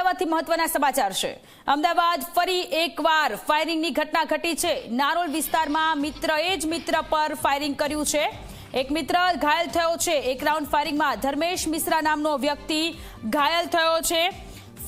અમદાવાદથી મહત્વના સમાચાર છે. અમદાવાદ ફરી એકવાર ફાયરિંગની ઘટના ઘટી છે. નારોલ વિસ્તારમાં મિત્રએ જ મિત્ર પર ફાયરિંગ કર્યું છે. એક મિત્ર ઘાયલ થયો છે. એક રાઉન્ડ ફાયરિંગમાં ધર્મેશ મિશ્રા નામનો વ્યક્તિ ઘાયલ થયો છે.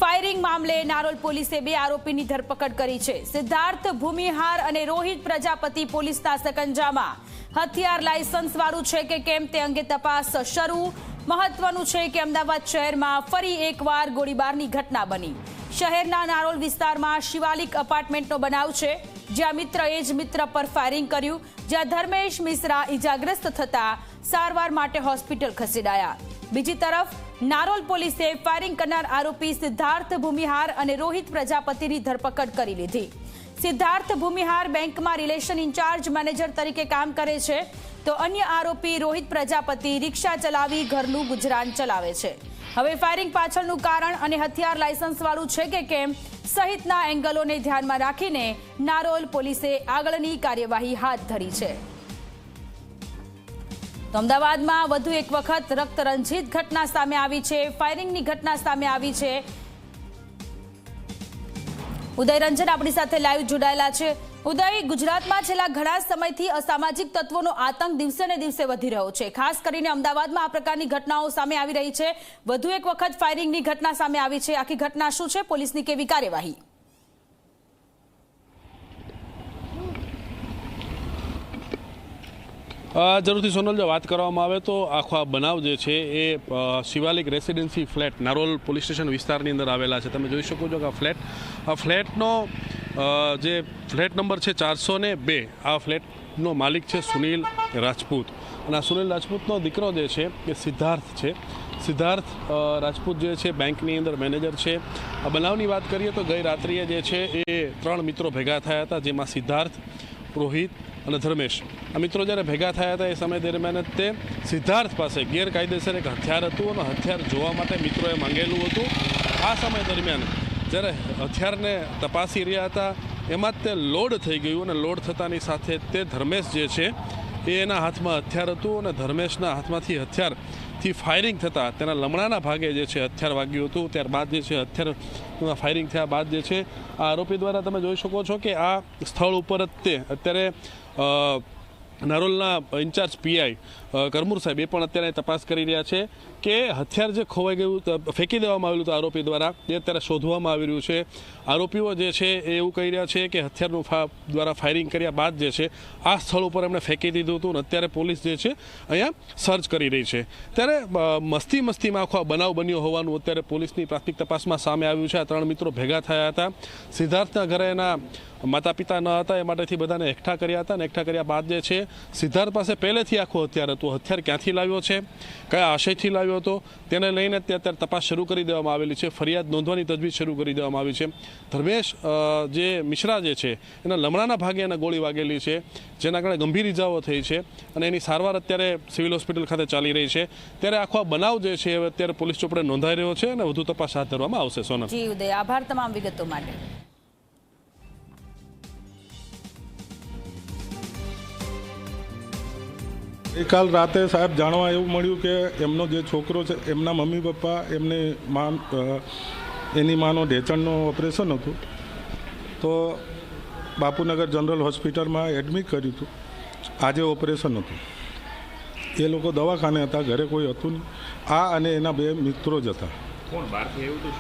ફાયરિંગ મામલે નારોલ પોલીસે બે આરોપીની ધરપકડ કરી છે. સિદ્ધાર્થ ભૂમિહાર અને રોહિત પ્રજાપતિ પોલીસના સકંજામાં. હથિયાર લાયસન્સ વાળું છે કે કેમ તે અંગે તપાસ શરૂ. મહત્વનું છે કે અમદાવાદ શહેરમાં ફરી એકવાર ગોળીબારની ઘટના બની. શહેરના નારોલ વિસ્તારમાં શિવાલિક અપાર્ટમેન્ટનો બનાવ છે. જ્યાં મિત્રએ જ મિત્ર પર ફાયરિંગ કર્યું, જ્યાં ધર્મેશ મિશ્રા ઇજાગ્રસ્ત થતા સારવાર માટે હોસ્પિટલ ખસેડાયા. બીજી તરફ, નારોલ પોલીસે ફાયરિંગ કરનાર આરોપી સિદ્ધાર્થ ભૂમિહાર અને રોહિત પ્રજાપતિની ધરપકડ કરી લીધી. સિદ્ધાર્થ ભૂમિહાર બેંકમાં રિલેશન ઇન્ચાર્જ મેનેજર તરીકે કામ કરે છે. તો અન્ય આરોપી રોહિત પ્રજાપતિ રિક્ષા ચલાવી ઘરનું ગુજરાન ચલાવે છે. હવે ફાયરિંગ પાછળનું કારણ અને હથિયાર લાયસન્સ વાળું છે કે કેમ, સહિતના એંગલોને ધ્યાનમાં રાખીને નારોલ પોલીસે આગળની કાર્યવાહી હાથ ધરી છે. તો અમદાવાદમાં વધુ એક વખત રક્તરંજિત ઘટના સામે આવી છે ફાયરિંગની ઘટના સામે આવી છે. ઉદય રંજન આપણી સાથે લાઈવ જોડાયેલા છે. ઉદય, ગુજરાતમાં છેલ્લા ઘણા સમયથી અસામાજિક તત્વોનો આતંક દિવસે ને દિવસે વધી રહ્યો છે. ખાસ કરીને અમદાવાદમાં આ પ્રકારની ઘટનાઓ સામે આવી રહી છે. વધુ એક વખત ફાયરિંગની ઘટના સામે આવી છે. આખી ઘટના શું છે? પોલીસની કેવી કાર્યવાહી? જરૂરથી સોનલ જો વાત કરવામાં આવે તો આખો આ બનાવ જે છે એ Shivalik residency flat Narol police station વિસ્તારની અંદર આવેલા છે. તમે જોઈ શકો છો કે આ ફ્લેટ, આ ફ્લેટનો જે ફ્લેટ નંબર છે ચારસો ને બે. આ ફ્લેટનો માલિક છે સુનિલ રાજપૂત. અને આ સુનિલ રાજપૂતનો દીકરો જે છે એ સિદ્ધાર્થ છે. સિદ્ધાર્થ રાજપૂત જે છે બેંકની અંદર મેનેજર છે. આ બનાવની વાત કરીએ તો ગઈ રાત્રિએ જે છે એ ત્રણ મિત્રો ભેગા થયા હતા, જેમાં સિદ્ધાર્થ, રોહિત અને ધર્મેશ. આ મિત્રો જ્યારે ભેગા થયા હતા એ સમય દરમિયાન જ તે સિદ્ધાર્થ પાસે ગેરકાયદેસર એક હથિયાર હતું અને હથિયાર જોવા માટે મિત્રોએ માંગેલું હતું. આ સમય દરમિયાન જ્યારે હથિયારને તપાસી રહ્યા હતા એમાં જ તે લોડ થઈ ગયું અને લોડ થતાની સાથે તે ધર્મેશ જે છે, એ એના હાથમાં હથિયાર હતું અને ધર્મેશના હાથમાંથી હથિયારથી ફાયરિંગ થતાં તેના લમણાના ભાગે જે છે હથિયાર વાગ્યું હતું. ત્યારબાદ જે છે હથિયાર ફાયરિંગ થયા બાદ જે છે, આ આરોપી દ્વારા તમે જોઈ શકો છો કે આ સ્થળ ઉપર જ તે અત્યારે નારોલના ઇન્ચાર્જ પીઆઈ કરમૂર સાહેબ એ પણ અત્યારે તપાસ કરી રહ્યા છે કે હથિયાર જે ખોવાઈ ગયું ફેંકી દેવામાં આવેલું હતું આરોપી દ્વારા, એ અત્યારે શોધવામાં આવી રહ્યું છે. આરોપીઓ જે છે એ એવું કહી રહ્યા છે કે હથિયારનું દ્વારા ફાયરિંગ કર્યા બાદ જે છે, આ સ્થળ ઉપર એમણે ફેંકી દીધું હતું અને અત્યારે પોલીસ જે છે, અહીંયા સર્ચ કરી રહી છે. ત્યારે મસ્તી મસ્તીમાં આખો આ બનાવ બન્યો હોવાનું અત્યારે પોલીસની પ્રાથમિક તપાસમાં સામે આવ્યું છે. આ ત્રણ મિત્રો ભેગા થયા હતા. સિદ્ધાર્થના ઘરે એના માતા પિતા ન હતા, એ માટેથી બધાને એકઠા કર્યા હતા અને એકઠા કર્યા બાદ જે છે, સિદ્ધાર્થ પાસે પહેલેથી આખું હથિયાર હતું. હથિયાર ક્યાંથી લાવ્યો છે? કયા આશયથી લાવ્યો હતો? તેને લઈને તે અત્યારે તપાસ શરૂ કરી દેવામાં આવેલી છે. ફરિયાદ નોંધવાની તજવીજ શરૂ કરી દેવામાં આવી છે. ધર્મેશ જે મિશ્રા જે છે, એના લમણાના ભાગે એને ગોળી વાગેલી છે, જેના કારણે ગંભીર ઇજાઓ થઈ છે અને એની સારવાર અત્યારે સિવિલ હોસ્પિટલ ખાતે ચાલી રહી છે. ત્યારે આખો આ બનાવ જે છે અત્યારે પોલીસ ચોપડે નોંધાઈ રહ્યો છે અને વધુ તપાસ હાથ ધરવામાં આવશે. સોનલ. જી, ઉદય, આભાર તમામ વિગતો માટે. ગઈકાલ રાતે સાહેબ જાણવા એવું મળ્યું કે એમનો જે છોકરો છે એમના મમ્મી પપ્પા એમની માન એની માનો ઢેચણનું ઓપરેશન હતું. તો બાપુનગર જનરલ હોસ્પિટલમાં એડમિટ કર્યું હતું. આજે ઓપરેશન હતું. એ લોકો દવાખાને હતા ઘરે કોઈ હતું નહીં. આ અને એના બે મિત્રો જ હતું?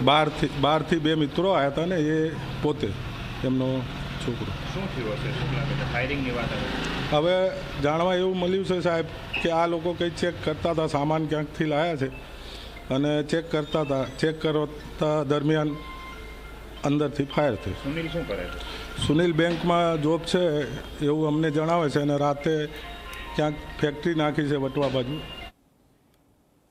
બહારથી બહારથી બે મિત્રો આવ્યા હતા ને એ પોતે એમનો છોકરો. શું થયું હશે? શું લાગે છે ફાયરિંગની વાત હવે જાણવા એવું મળ્યું છે સાહેબ કે આ લોકો કંઈ ચેક કરતા હતા સામાન ક્યાંકથી લાયા છે. અને ચેક કરતા હતા ચેક કરતા દરમિયાન અંદરથી ફાયર થયું. સુનિલ શું કરે છે? સુનિલ બેંકમાં જોબ છે એવું અમને જણાવે છે અને રાતે ક્યાંક ફેક્ટરી નાખી છે વટવા બાજુ.